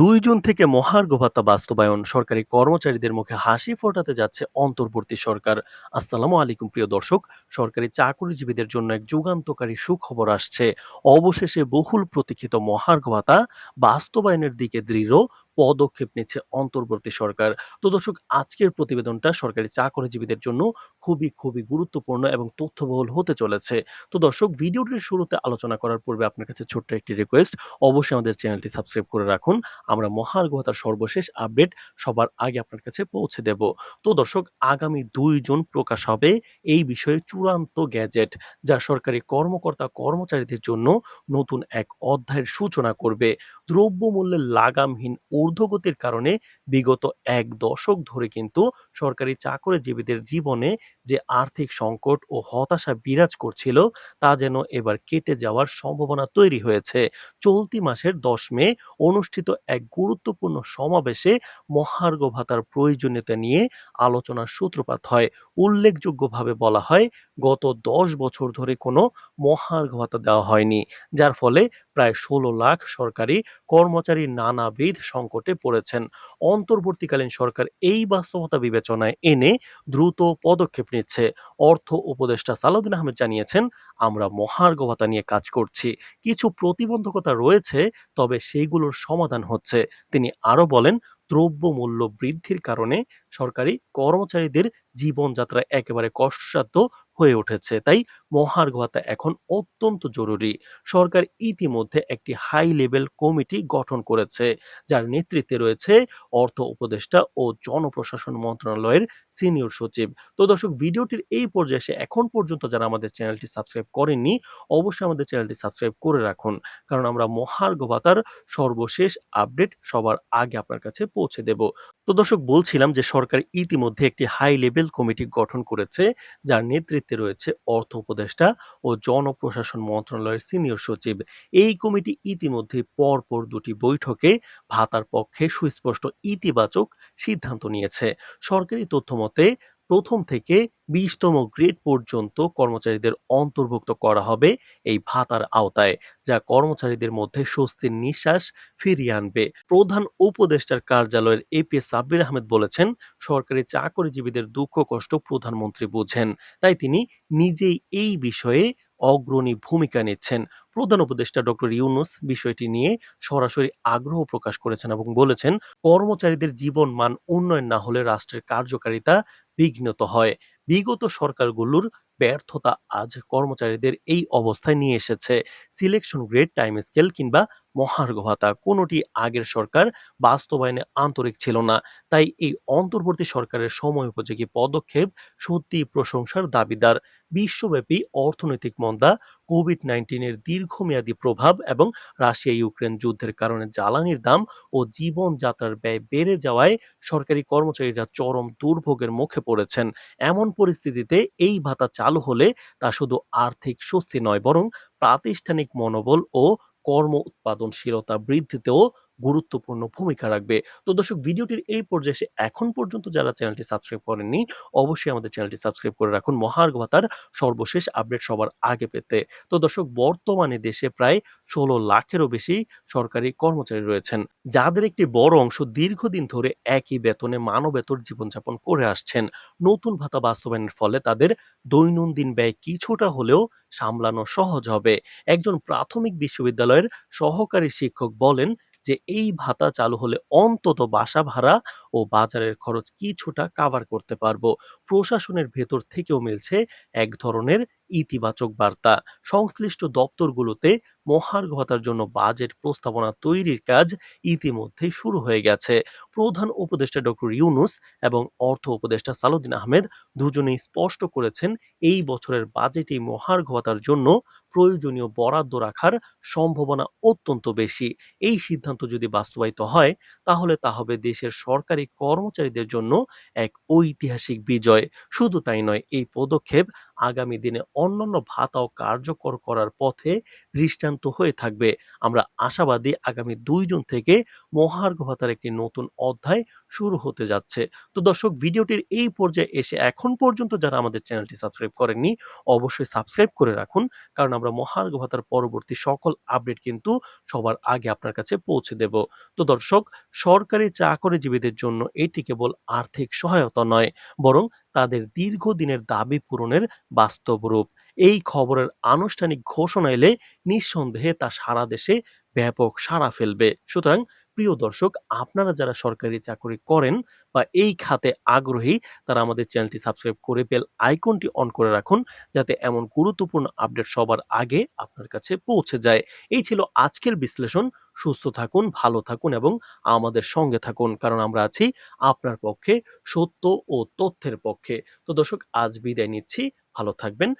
দুই জুন থেকে মহার্ঘ ভাতা বাস্তবায়ন, সরকারি কর্মচারীদের মুখে হাসি ফোটাতে যাচ্ছে অন্তর্বর্তী সরকার। আসসালামু আলাইকুম, প্রিয় দর্শক। সরকারি চাকরিজীবীদের জন্য এক যুগান্তকারী সুখবর আসছে। অবশেষে বহুল প্রতীক্ষিত মহার্ঘ ভাতা বাস্তবায়নের দিকে দৃঢ় পদক্ষেপ নিচ্ছে অন্তর্বর্তী সরকার। তো দর্শক, আজকের প্রতিবেদনটা সরকারি চাকরিজীবীদের জন্য খুবই খুবই গুরুত্বপূর্ণ এবং তথ্যবহুল হতে চলেছে। তো দর্শক, ভিডিওটির শুরুতে আলোচনা করার পূর্বে আপনার কাছে ছোট্ট একটি রিকোয়েস্ট অবশ্যই আমাদের চ্যানেলটি সাবস্ক্রাইব করে রাখুন। আমরা মহার্ঘ ভাতার সর্বশেষ আপডেট সবার আগে আপনার কাছে পৌঁছে দেব। তো দর্শক, আগামী দুই জুন প্রকাশ হবে এই বিষয়ে চূড়ান্ত গ্যাজেট যা সরকারি কর্মকর্তা কর্মচারীদের জন্য নতুন এক অধ্যায়ের সূচনা করবে। দ্রব্যমূল্যের লাগামহীন ঊর্ধ্বগতির কারণে বিগত এক দশক ধরে কিন্তু সরকারি চাকরিজীবীদের জীবনে যে আর্থিক সংকট ও হতাশা বিরাজ করছিল, তা যেন এবার কেটে যাওয়ার সম্ভাবনা তৈরি হয়েছে। চলতি মাসের দশ মে অনুষ্ঠিত এক গুরুত্বপূর্ণ সমাবেশে মহার্ঘ ভাতার প্রয়োজনীয়তা নিয়ে আলোচনার সূত্রপাত হয়। উল্লেখযোগ্যভাবে বলা হয়, গত দশ বছর ধরে কোনো মহার্ঘ ভাতা দেওয়া হয়নি, যার ফলে প্রায় ষোলো লাখ সরকারি কর্মচারী নানাবিধ সংকটে পড়েছেন। অন্তর্বর্তীকালীন সরকার এই বাস্তবতা বিবেচনায় এনে দ্রুত পদক্ষেপ নিচ্ছে। অর্থ উপদেষ্টা সালাউদ্দিন আহমেদ জানিয়েছেন, আমরা মহার্ঘ ভাতা নিয়ে কাজ করছি। কিছু প্রতিবন্ধকতা রয়েছে, তবে সেইগুলোর সমাধান হচ্ছে। তিনি আরও বলেন দ্রব্যমূল্য বৃদ্ধির কারণে সরকারি কর্মচারীদের জীবনযাত্রা একেবারে কষ্টসাধ্য হয়ে উঠেছে। তাই মহার্ঘ ভাতা এখন অত্যন্ত জরুরি। সরকার ইতিমধ্যে একটি হাই লেভেল কমিটি গঠন করেছে, যার নেতৃত্বে রয়েছে অর্থ উপদেষ্টা ও জনপ্রশাসন মন্ত্রণালয়ের সিনিয়র সচিব। তো দর্শক, ভিডিওটির এই পর্যায়ে এসে এখন পর্যন্ত যারা আমাদের চ্যানেলটি সাবস্ক্রাইব করেননি, অবশ্যই আমাদের চ্যানেলটি সাবস্ক্রাইব করে রাখুন। কারণ আমরা মহার্ঘ ভাতার সর্বশেষ আপডেট সবার আগে আপনার কাছে পৌঁছে দেব। তো দর্শক, বলছিলাম যে সরকার ইতিমধ্যে একটি হাই লেভেল কমিটি গঠন করেছে, যার নেতৃত্বে রয়েছে অর্থ উপদেষ্টা ও জনপ্রশাসন মন্ত্রণালয়ের সিনিয়র সচিব। এই কমিটি ইতিমধ্যে পরপর দুটি বৈঠকে ভাতার পক্ষে সুস্পষ্ট ইতিবাচক সিদ্ধান্ত নিয়েছে। সরকারি তথ্য মতে প্রথম থেকে বিশতম গ্রেড পর্যন্ত কর্মচারীদের অন্তর্ভুক্ত করা হবে এই ভাতার আওতায়, যা কর্মচারীদের মধ্যে স্বস্তির নিঃশ্বাস ফিরিয়ে আনবে। প্রধান উপদেষ্টার কার্যালয়ের এপি সাব্বির আহমেদ বলেছেন, সরকারি চাকরিজীবীদের দুঃখ কষ্ট প্রধানমন্ত্রী বুঝেন, তাই তিনি নিজেই এই বিষয়ে অগ্রণী ভূমিকা নিচ্ছেন। প্রধান উপদেষ্টা ডক্টর ইউনুস বিষয়টি নিয়ে সরাসরি আগ্রহ প্রকাশ করেছেন এবং বলেছেন, কর্মচারীদের জীবন মান উন্নয়ন না হলে রাষ্ট্রের কার্যকারিতা বিঘ্নিত হয়। বিগত সরকারগুলোর ব্যর্থতা আজ কর্মচারীদের এই অবস্থায় নিয়ে এসেছে। সিলেকশন গ্রেড টাইম স্কেল কিংবা মহার্ঘ কোনোটি আগের সরকার বাস্তবায়নে আন্তরিক ছিল না। তাই এই অন্তর্বর্তী সরকারের সময় উপযোগী পদক্ষেপ সত্যি প্রশংসার দাবিদার। বিশ্বব্যাপী অর্থনৈতিক মন্দা কোভিড নাইন্টিনের দীর্ঘমেয়াদী প্রভাব এবং রাশিয়া ইউক্রেন যুদ্ধের কারণে জ্বালানির দাম ও জীবনযাত্রার ব্যয় বেড়ে যাওয়ায় সরকারি কর্মচারীরা চরম দুর্ভোগের মুখে পড়েছেন। এমন পরিস্থিতিতে এই ভাতা চালু হলে তা শুধু আর্থিক স্বস্তি নয় বরং প্রাতিষ্ঠানিক মনোবল ও কর্ম উৎপাদনশীলতা বৃদ্ধিতেও গুরুত্বপূর্ণ ভূমিকা রাখবে। তো দর্শক, ভিডিওটির এই পর্যায়ে এসে এখন পর্যন্ত যারা চ্যানেলটি সাবস্ক্রাইব করেননি, অবশ্যই আমাদের চ্যানেলটি সাবস্ক্রাইব করে রাখুন। মহার্ঘ ভাতার সর্বশেষ আপডেট সবার আগে পেতে। তো দর্শক, বর্তমানে দেশে প্রায় ষোলো লাখেরও বেশি সরকারি কর্মচারী রয়েছেন, যাদের একটি বড় অংশ দীর্ঘদিন ধরে একই বেতনে মানবেতর জীবনযাপন করে আসছেন। নতুন ভাতা বাস্তবায়নের ফলে তাদের দৈনন্দিন ব্যয় কিছুটা হলেও সামলানো সহজ হবে। একজন প্রাথমিক বিশ্ববিদ্যালয়ের সহকারী শিক্ষক বলেন যে এই ভাতা চালু হলে অন্তত বাসা ভাড়া ও বাজারের খরচ কিছুটা কাভার করতে পারব। প্রশাসনের ভেতর থেকেও মিলছে এক ধরনের ইতিবাচক বার্তা। সংশ্লিষ্ট দপ্তরগুলোতে মহার্ঘ ভাতার জন্য বাজেট প্রস্তাবনা তৈরির কাজ ইতিমধ্যেই শুরু হয়ে গেছে। প্রধান উপদেষ্টা ডক্টর ইউনুস এবং অর্থ উপদেষ্টা সালুদ্দিন আহমেদ দুজনেই স্পষ্ট করেছেন, এই বছরের বাজেটে মহার্ঘ ভাতার জন্য প্রয়োজনীয় বরাদ্দ রাখার সম্ভাবনা অত্যন্ত বেশি। এই সিদ্ধান্ত যদি বাস্তবায়িত হয়, তাহলে তা হবে দেশের সরকারি কর্মচারীদের জন্য এক ঐতিহাসিক বিজয়। শুধু তাই নয়, এই পদক্ষেপ আগামী দিনে অন্যান্য ভাতাও কার্যকর করার পথে দৃষ্টান্ত হয়ে থাকবে। আমরা আশাবাদী আগামী ২ জুন থেকে মহার্ঘ ভাতার একটি নতুন অধ্যায় শুরু হতে যাচ্ছে। তো দর্শক ভিডিওটির এই পর্যায়ে এসে এখন পর্যন্ত যারা আমাদের চ্যানেলটি সাবস্ক্রাইব করেননি, অবশ্যই সাবস্ক্রাইব করে রাখুন। কারণ আমরা মহার্ঘ ভাতার পরবর্তী সকল আপডেট কিন্তু সবার আগে আপনার কাছে পৌঁছে দেব। তো দর্শক সরকারি চাকরিজীবীদের জন্য এটি কেবল আর্থিক সহায়তা নয়, বরং তাদের দীর্ঘদিনের দাবি পূরণের বাস্তব রূপ। এই খবরের আনুষ্ঠানিক ঘোষণা এলে নিঃসন্দেহে তা সারা দেশে ব্যাপক সাড়া ফেলবে। সুতরাং প্রিয় দর্শক, আপনারা যারা সরকারি চাকরি করেন বা এই খাতে আগ্রহী, তারা আমাদের চ্যানেলটি সাবস্ক্রাইব করে বেল আইকনটি অন করে রাখুন যাতে এমন গুরুত্বপূর্ণ আপডেট সবার আগে আপনার কাছে পৌঁছে যায়। এই ছিল আজকের বিশ্লেষণ। সুস্থ থাকুন, ভালো থাকুন এবং আমাদের সঙ্গে থাকুন। কারণ আমরা আছি আপনার পক্ষে, সত্য ও তথ্যের পক্ষে। তো দর্শক আজ বিদায় নিচ্ছি। ভালো থাকবেন।